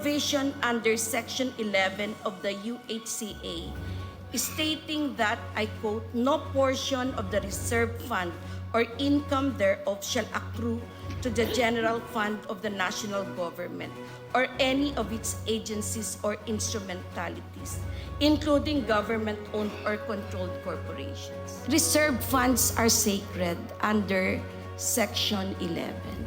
provision under Section 11 of the UHCA stating that, I quote, "No portion of the reserve fund or income thereof shall accrue to the general fund of the national government or any of its agencies or instrumentalities, including government-owned or controlled corporations." Reserve funds are sacred under Section 11.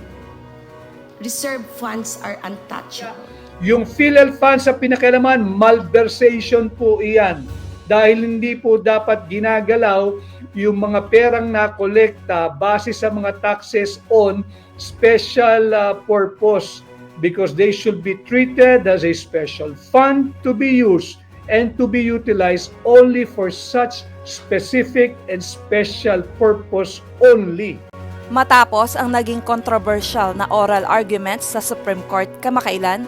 Reserve funds are untouchable. Yung PhilHealth funds sa pinakailaman, malversation po iyan. Dahil hindi po dapat ginagalaw yung mga perang nakolekta base sa mga taxes on special uh, purpose because they should be treated as a special fund to be used and to be utilized only for such specific and special purpose only. Matapos ang naging controversial na oral arguments sa Supreme Court kamakailan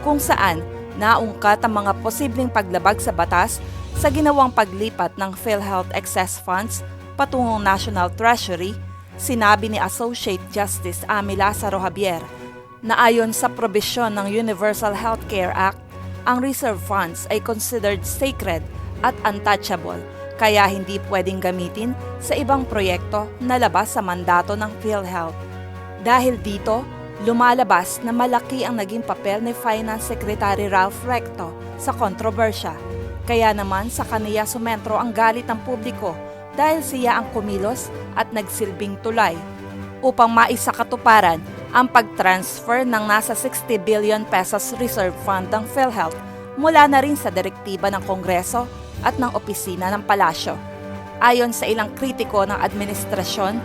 kung saan naungkat ang mga posibleng paglabag sa batas sa ginawang paglipat ng PhilHealth excess funds patungong National Treasury, sinabi ni Associate Justice Amy Lazaro Javier na ayon sa probisyon ng Universal Healthcare Act, ang reserve funds ay considered sacred at untouchable kaya hindi pwedeng gamitin sa ibang proyekto na labas sa mandato ng PhilHealth. Dahil dito, lumalabas na malaki ang naging papel ni Finance Secretary Ralph Recto sa kontrobersya. Kaya naman sa kaniya sumentro ang galit ng publiko dahil siya ang kumilos at nagsilbing tulay upang maisakatuparan ang pag-transfer ng nasa 60 billion pesos reserve fund ng PhilHealth mula na rin sa direktiba ng Kongreso at ng opisina ng palasyo. Ayon sa ilang kritiko ng administrasyon,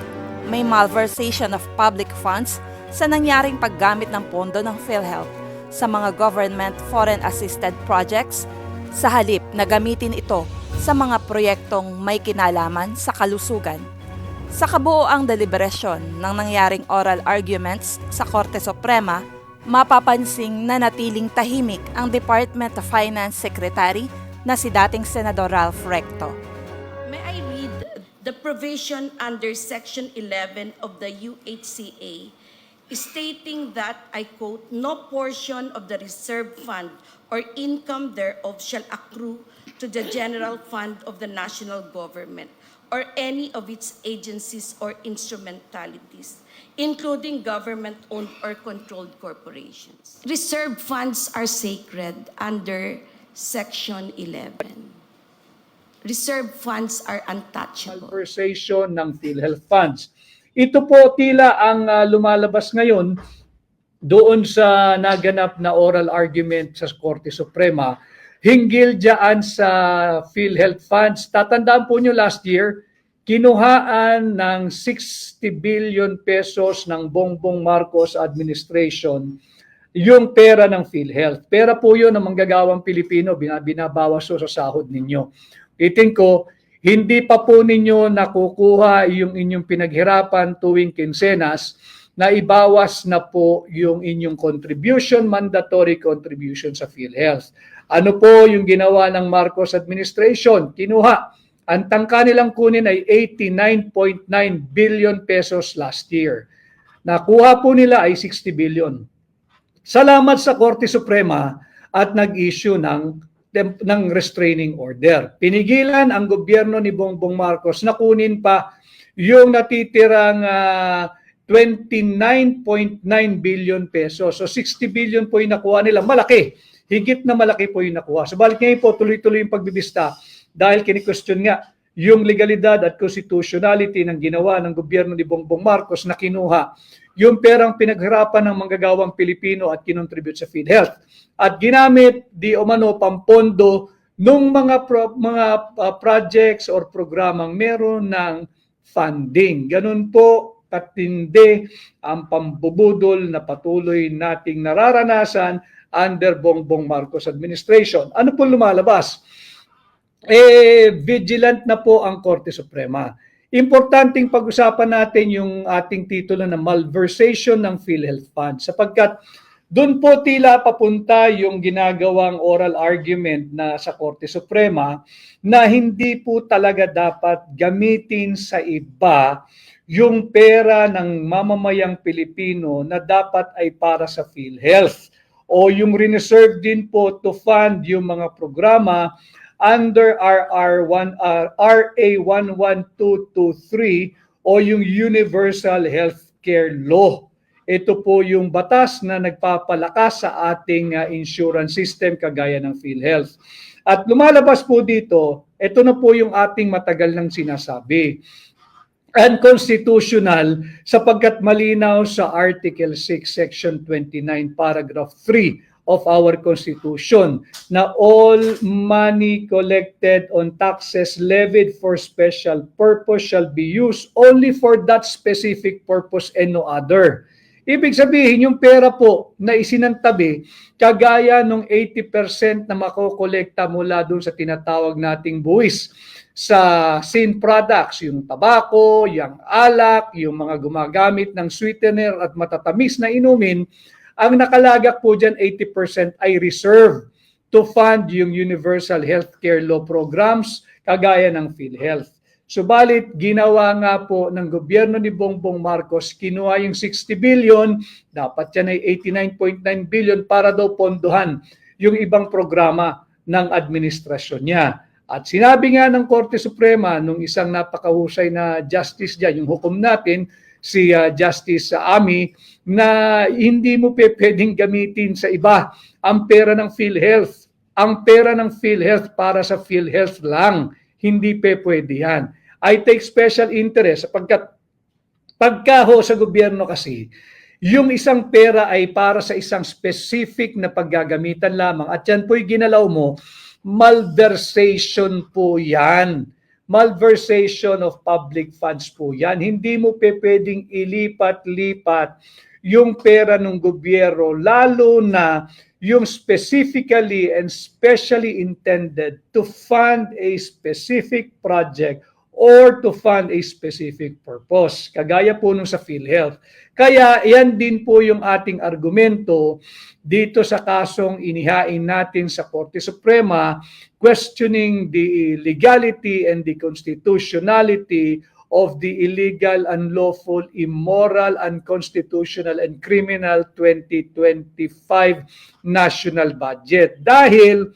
may malversation of public funds sa nangyaring paggamit ng pondo ng PhilHealth sa mga government foreign assisted projects sa halip na gamitin ito sa mga proyektong may kinalaman sa kalusugan. Sa kabuoang deliberasyon ng nangyaring oral arguments sa Korte Suprema, mapapansing na natiling tahimik ang Department of Finance Secretary na si dating Senador Ralph Recto. May I read the provision under Section 11 of the UHCA stating that, I quote, "No portion of the reserve fund or income thereof shall accrue to the general fund of the national government or any of its agencies or instrumentalities, including government-owned or controlled corporations." Reserve funds are sacred under Section 11. Reserve funds are untouchable. malversation ng PhilHealth funds. Ito po tila ang ah, lumalabas ngayon doon sa naganap na oral argument sa Korte Suprema hinggil diyan sa PhilHealth funds. Tatandaan po nyo last year, kinuhaan ng 60 billion pesos ng Bongbong Marcos administration yung pera ng PhilHealth. Pera po yun ng manggagawang Pilipino, bina- binabawas sa sahod ninyo. Itin ko, hindi pa po ninyo nakukuha yung inyong pinaghirapan tuwing kinsenas na ibawas na po yung inyong contribution, mandatory contribution sa PhilHealth. Ano po yung ginawa ng Marcos administration? Kinuha. Ang tangka nilang kunin ay 89.9 billion pesos last year. Nakuha po nila ay 60 billion. Salamat sa Korte Suprema at nag-issue ng ng restraining order. Pinigilan ang gobyerno ni Bongbong Marcos na kunin pa yung natitirang ah, 29.9 billion pesos. So 60 billion po yung nakuha nila. Malaki. Higit na malaki po yung nakuha. Subalit ngayon po tuloy-tuloy yung pagbibista dahil kini-question nga yung legalidad at constitutionality ng ginawa ng gobyerno ni Bongbong Marcos na kinuha yung perang pinaghirapan ng manggagawang Pilipino at kinontribute sa PhilHealth at ginamit di umano pampondo nung mga pro- mga uh, projects or programang meron ng funding. Ganun po katindi ang pambubudol na patuloy nating nararanasan under Bongbong Marcos administration. Ano po lumalabas? eh vigilant na po ang Korte Suprema. Importanteng pag-usapan natin yung ating titulo na malversation ng PhilHealth Fund sapagkat doon po tila papunta yung ginagawang oral argument na sa Korte Suprema na hindi po talaga dapat gamitin sa iba yung pera ng mamamayang Pilipino na dapat ay para sa PhilHealth. O yung reserve din po to fund yung mga programa under RR 1 uh, RA 11223 o yung Universal Healthcare Law. Ito po yung batas na nagpapalakas sa ating uh, insurance system kagaya ng PhilHealth. At lumalabas po dito, ito na po yung ating matagal nang sinasabi. Unconstitutional sapagkat malinaw sa Article 6, Section 29, Paragraph 3 of our Constitution na all money collected on taxes levied for special purpose shall be used only for that specific purpose and no other. Ibig sabihin, yung pera po na isinantabi, kagaya ng 80% na makokolekta mula dun sa tinatawag nating buwis sa sin products, yung tabako, yung alak, yung mga gumagamit ng sweetener at matatamis na inumin, ang nakalagak po dyan 80% ay reserve to fund yung universal healthcare law programs kagaya ng PhilHealth. Subalit, ginawa nga po ng gobyerno ni Bongbong Marcos, kinuha yung 60 billion, dapat yan ay 89.9 billion para daw pondohan yung ibang programa ng administrasyon niya. At sinabi nga ng Korte Suprema nung isang napakahusay na justice dyan, yung hukom natin, si uh, Justice Ami, na hindi mo pe pwedeng gamitin sa iba ang pera ng PhilHealth. Ang pera ng PhilHealth para sa PhilHealth lang. Hindi pe pwede yan. I take special interest sapagkat pagkaho sa gobyerno kasi, yung isang pera ay para sa isang specific na paggagamitan lamang at yan po'y ginalaw mo, malversation po yan. Malversation of public funds po yan. Hindi mo pe pwedeng ilipat-lipat yung pera ng gobyerno, lalo na yung specifically and specially intended to fund a specific project or to fund a specific purpose. Kagaya po nung sa PhilHealth. Kaya yan din po yung ating argumento dito sa kasong inihain natin sa Korte Suprema questioning the legality and the constitutionality of the illegal, unlawful, immoral, unconstitutional, and criminal 2025 national budget. Dahil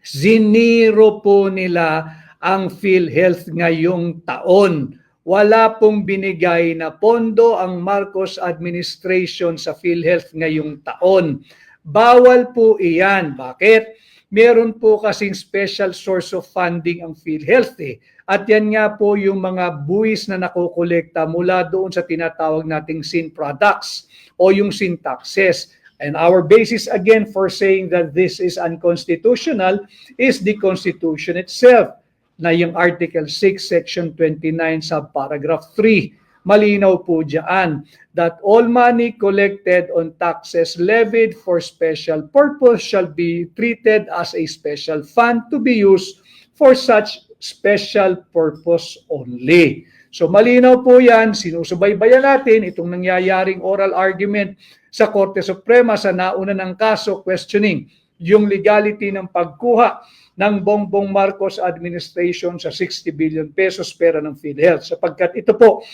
ziniro po nila ang PhilHealth ngayong taon. Wala pong binigay na pondo ang Marcos administration sa PhilHealth ngayong taon. Bawal po iyan. Bakit? Meron po kasing special source of funding ang PhilHealth eh. At yan nga po yung mga buwis na nakokolekta mula doon sa tinatawag nating sin products o yung sin taxes. And our basis again for saying that this is unconstitutional is the Constitution itself na yung Article 6, Section 29, subparagraph 3. Malinaw po dyan that all money collected on taxes levied for special purpose shall be treated as a special fund to be used for such special purpose only. So malinaw po yan, sinusubaybayan natin itong nangyayaring oral argument sa Korte Suprema sa nauna ng kaso questioning yung legality ng pagkuha ng Bongbong Marcos administration sa 60 billion pesos pera ng PhilHealth. Sapagkat ito po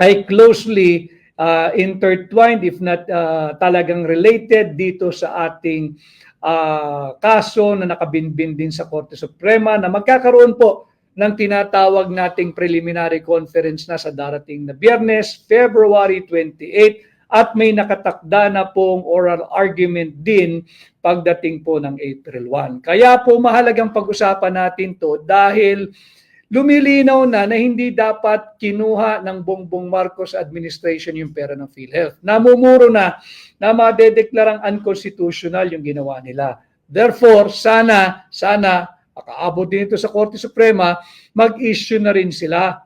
ay closely uh, intertwined if not uh, talagang related dito sa ating uh, kaso na nakabinbin din sa Korte Suprema na magkakaroon po ng tinatawag nating preliminary conference na sa darating na biyernes, February 28 at may nakatakda na pong oral argument din pagdating po ng April 1. Kaya po mahalagang pag-usapan natin to dahil lumilinaw na na hindi dapat kinuha ng Bongbong Marcos administration yung pera ng PhilHealth. Namumuro na na madedeklarang unconstitutional yung ginawa nila. Therefore, sana, sana, makaabot din ito sa Korte Suprema, mag-issue na rin sila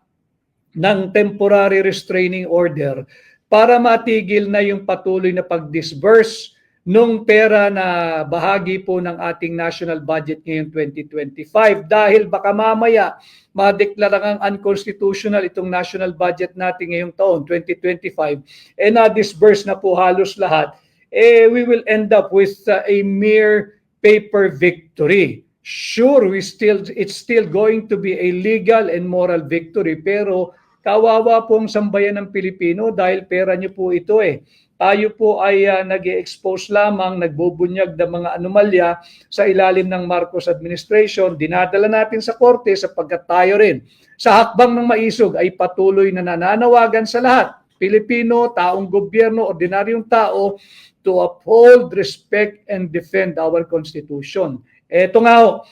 ng temporary restraining order para matigil na yung patuloy na pag-disburse nung pera na bahagi po ng ating national budget ngayong 2025 dahil baka mamaya madeklarang unconstitutional itong national budget natin ngayong taon 2025 eh na-disburse na po halos lahat eh we will end up with uh, a mere paper victory. Sure we still it's still going to be a legal and moral victory pero kawawa pong sambayan ng Pilipino dahil pera niyo po ito eh. Tayo po ay uh, nag expose lamang, nagbubunyag ng mga anomalya sa ilalim ng Marcos administration. Dinadala natin sa korte sapagkat tayo rin sa hakbang ng maisog ay patuloy na nananawagan sa lahat, Pilipino, taong gobyerno, ordinaryong tao, to uphold, respect, and defend our Constitution. Eto nga ho,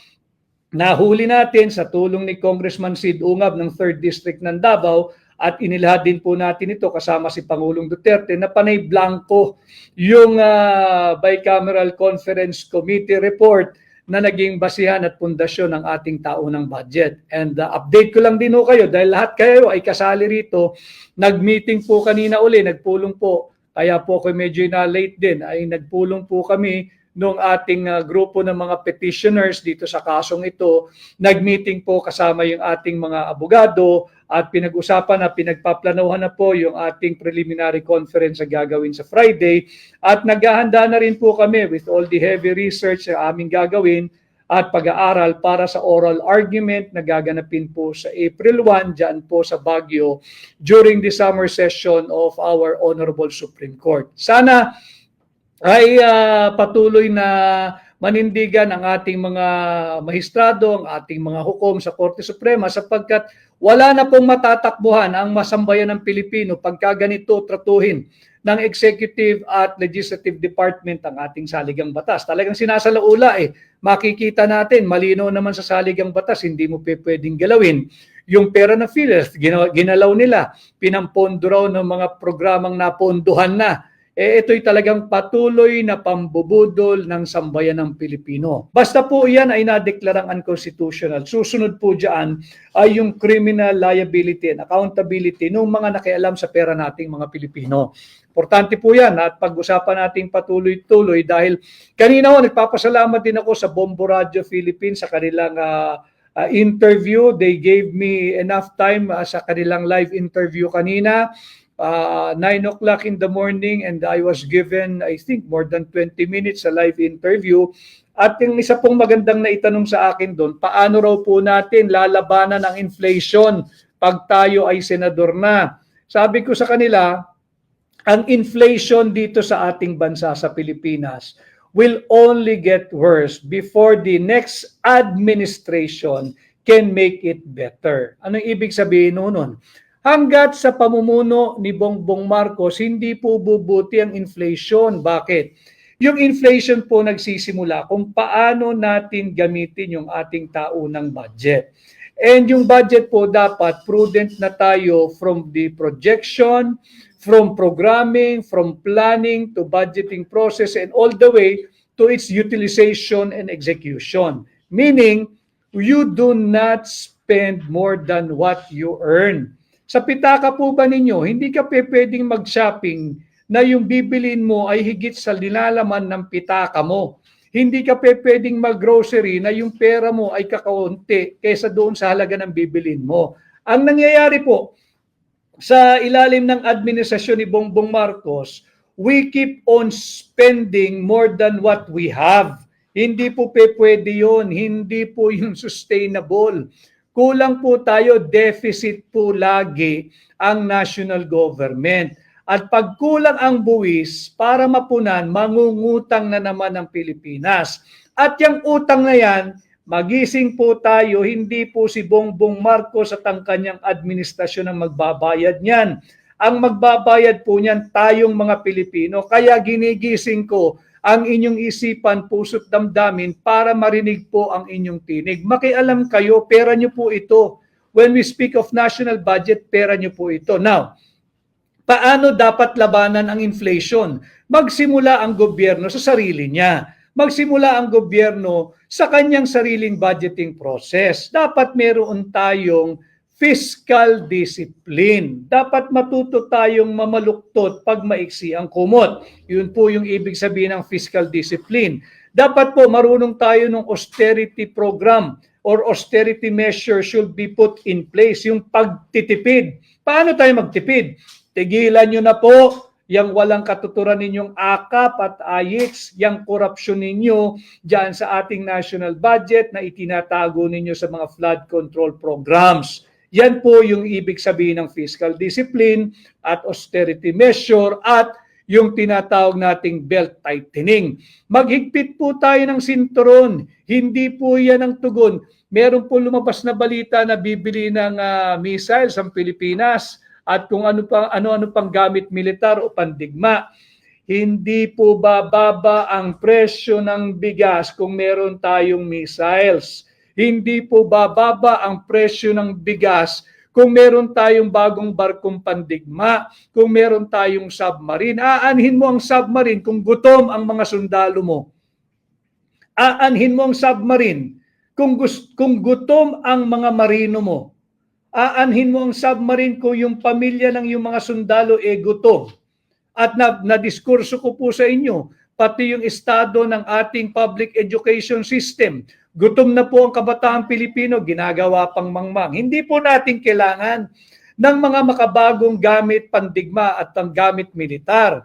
nahuli natin sa tulong ni Congressman Sid Ungab ng 3rd District ng Davao at inilahad din po natin ito kasama si Pangulong Duterte na panay blanco yung ah, bicameral conference committee report na naging basihan at pundasyon ng ating taunang budget. And uh, update ko lang din ho kayo dahil lahat kayo ay kasali rito. Nag-meeting po kanina uli, nagpulong po. Kaya po ako medyo na late din ay nagpulong po kami nung ating uh, grupo ng mga petitioners dito sa kasong ito. Nag-meeting po kasama yung ating mga abogado at pinag-usapan na pinagpaplanuhan na po yung ating preliminary conference na gagawin sa Friday at naghahanda na rin po kami with all the heavy research na aming gagawin at pag-aaral para sa oral argument na gaganapin po sa April 1 dyan po sa Baguio during the summer session of our Honorable Supreme Court. Sana ay ah, patuloy na manindigan ang ating mga mahistrado, ang ating mga hukom sa Korte Suprema sapagkat wala na pong matatakbuhan ang masambayan ng Pilipino pagka ganito tratuhin ng executive at legislative department ang ating saligang batas. Talagang sinasalaula eh. Makikita natin, malino naman sa saligang batas, hindi mo pwedeng galawin. Yung pera na gina- ginalaw nila, pinampondo raw ng mga programang napondohan na eh ito'y talagang patuloy na pambubudol ng sambayan ng Pilipino. Basta po yan ay nadeklarang unconstitutional. Susunod po dyan ay yung criminal liability and accountability ng mga nakialam sa pera nating mga Pilipino. Importante po yan at pag-usapan nating patuloy-tuloy dahil kanina ho nagpapasalamat din ako sa Bombo Radio Philippines sa kanilang ah, ah, interview. They gave me enough time ah, sa kanilang live interview kanina uh, 9 o'clock in the morning and I was given, I think, more than 20 minutes sa live interview. At yung isa pong magandang naitanong sa akin doon, paano raw po natin lalabanan ang inflation pag tayo ay senador na? Sabi ko sa kanila, ang inflation dito sa ating bansa sa Pilipinas will only get worse before the next administration can make it better. Anong ibig sabihin nun? Hanggat sa pamumuno ni Bongbong Marcos, hindi po bubuti ang inflation. Bakit? Yung inflation po nagsisimula kung paano natin gamitin yung ating taunang budget. And yung budget po dapat prudent na tayo from the projection, from programming, from planning to budgeting process and all the way to its utilization and execution. Meaning, you do not spend more than what you earn. Sa pitaka po ba ninyo, hindi ka pwedeng mag-shopping na yung bibilin mo ay higit sa nilalaman ng pitaka mo. Hindi ka pwedeng mag-grocery na yung pera mo ay kakaunti kaysa doon sa halaga ng bibilin mo. Ang nangyayari po, sa ilalim ng administrasyon ni Bongbong Marcos, we keep on spending more than what we have. Hindi po pe pwede yun. Hindi po yung sustainable. Kulang po tayo, deficit po lagi ang national government. At pag kulang ang buwis, para mapunan, mangungutang na naman ang Pilipinas. At yung utang na yan, magising po tayo, hindi po si Bongbong Marcos at ang kanyang administrasyon ang magbabayad niyan. Ang magbabayad po niyan tayong mga Pilipino. Kaya ginigising ko ang inyong isipan, puso't damdamin para marinig po ang inyong tinig. Makialam kayo, pera niyo po ito. When we speak of national budget, pera niyo po ito. Now, paano dapat labanan ang inflation? Magsimula ang gobyerno sa sarili niya. Magsimula ang gobyerno sa kanyang sariling budgeting process. Dapat meron tayong fiscal discipline. Dapat matuto tayong mamaluktot pag maiksi ang kumot. Yun po yung ibig sabihin ng fiscal discipline. Dapat po marunong tayo ng austerity program or austerity measure should be put in place. Yung pagtitipid. Paano tayo magtipid? Tigilan nyo na po yung walang katuturan ninyong akap at ayits, yung korupsyon ninyo dyan sa ating national budget na itinatago ninyo sa mga flood control programs Yan po yung ibig sabihin ng fiscal discipline at austerity measure at yung tinatawag nating belt tightening. Maghigpit po tayo ng sinturon. Hindi po yan ang tugon. Meron po lumabas na balita na bibili ng ah, missiles ang Pilipinas at kung ano pa ano-ano pang gamit militar o pandigma. Hindi po bababa ang presyo ng bigas kung meron tayong missiles. Hindi po bababa ang presyo ng bigas kung meron tayong bagong barkong pandigma, kung meron tayong submarine. Aanhin mo ang submarine kung gutom ang mga sundalo mo. Aanhin mo ang submarine kung, gus- kung gutom ang mga marino mo. Aanhin mo ang submarine kung yung pamilya ng yung mga sundalo e gutom. At na, na-diskurso ko po sa inyo, pati yung estado ng ating public education system. Gutom na po ang kabataan Pilipino, ginagawa pang mangmang. Hindi po natin kailangan ng mga makabagong gamit pandigma at ang gamit militar.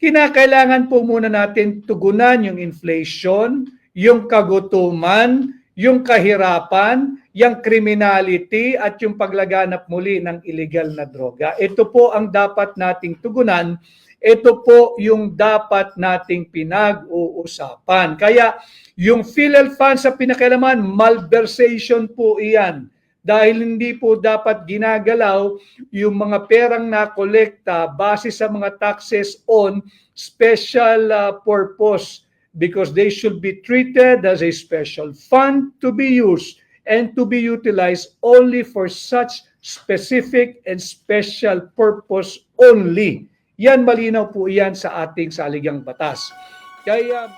Kinakailangan po muna natin tugunan yung inflation, yung kagutuman, yung kahirapan, yung criminality at yung paglaganap muli ng illegal na droga. Ito po ang dapat nating tugunan. Ito po yung dapat nating pinag-uusapan. Kaya yung PhilHealth funds sa pinakailaman, malversation po iyan. Dahil hindi po dapat ginagalaw yung mga perang nakolekta base sa mga taxes on special uh, purpose because they should be treated as a special fund to be used and to be utilized only for such specific and special purpose only. Yan malinaw po yan sa ating saligang batas. Kaya